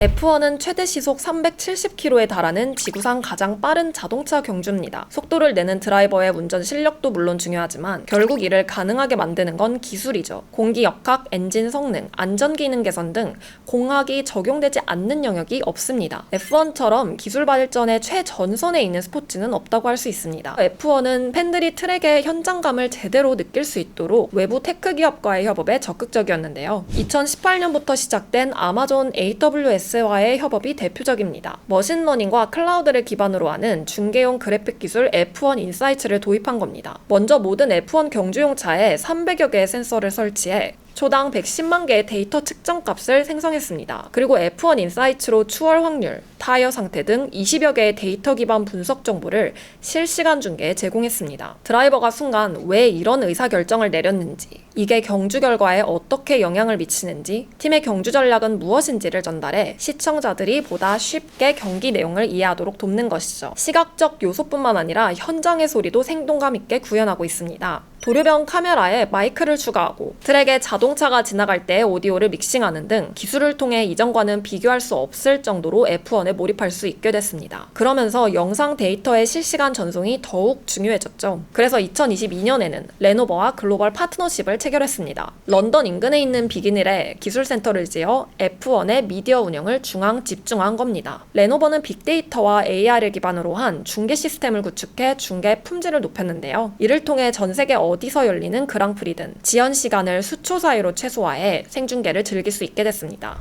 F1은 최대 시속 370km에 달하는 지구상 가장 빠른 자동차 경주입니다. 속도를 내는 드라이버의 운전 실력도 물론 중요하지만 결국 이를 가능하게 만드는 건 기술이죠. 공기 역학, 엔진 성능, 안전 기능 개선 등 공학이 적용되지 않는 영역이 없습니다. F1처럼 기술 발전의 최전선에 있는 스포츠는 없다고 할 수 있습니다. F1은 팬들이 트랙의 현장감을 제대로 느낄 수 있도록 외부 테크 기업과의 협업에 적극적이었는데요. 2018년부터 시작된 아마존 AWS 와의 협업이 대표적입니다. 머신러닝과 클라우드를 기반으로 하는 중계용 그래픽 기술 F1 인사이츠를 도입한 겁니다. 먼저 모든 F1 경주용 차에 300여 개의 센서를 설치해 초당 110만 개의 데이터 측정 값을 생성했습니다. 그리고 F1 인사이츠로 추월 확률, 타이어 상태 등 20여 개의 데이터 기반 분석 정보를 실시간 중계에 제공했습니다. 드라이버가 순간 왜 이런 의사결정을 내렸는지, 이게 경주 결과에 어떻게 영향을 미치는지, 팀의 경주 전략은 무엇인지를 전달해 시청자들이 보다 쉽게 경기 내용을 이해하도록 돕는 것이죠. 시각적 요소뿐만 아니라 현장의 소리도 생동감 있게 구현하고 있습니다. 도료변 카메라에 마이크를 추가하고 트랙에 자동차가 지나갈 때 오디오를 믹싱하는 등 기술을 통해 이전과는 비교할 수 없을 정도로 F1에 몰입할 수 있게 됐습니다. 그러면서 영상 데이터의 실시간 전송이 더욱 중요해졌죠. 그래서 2022년에는 레노버와 글로벌 파트너십을 체결했습니다. 런던 인근에 있는 비기닐에 기술센터를 지어 F1의 미디어 운영을 중앙 집중한 겁니다. 레노버는 빅데이터와 AI를 기반으로 한 중계 시스템을 구축해 중계 품질을 높였는데요. 이를 통해 전 세계 어디서 열리는 그랑프리든 지연 시간을 수초 사이로 최소화해 생중계를 즐길 수 있게 됐습니다.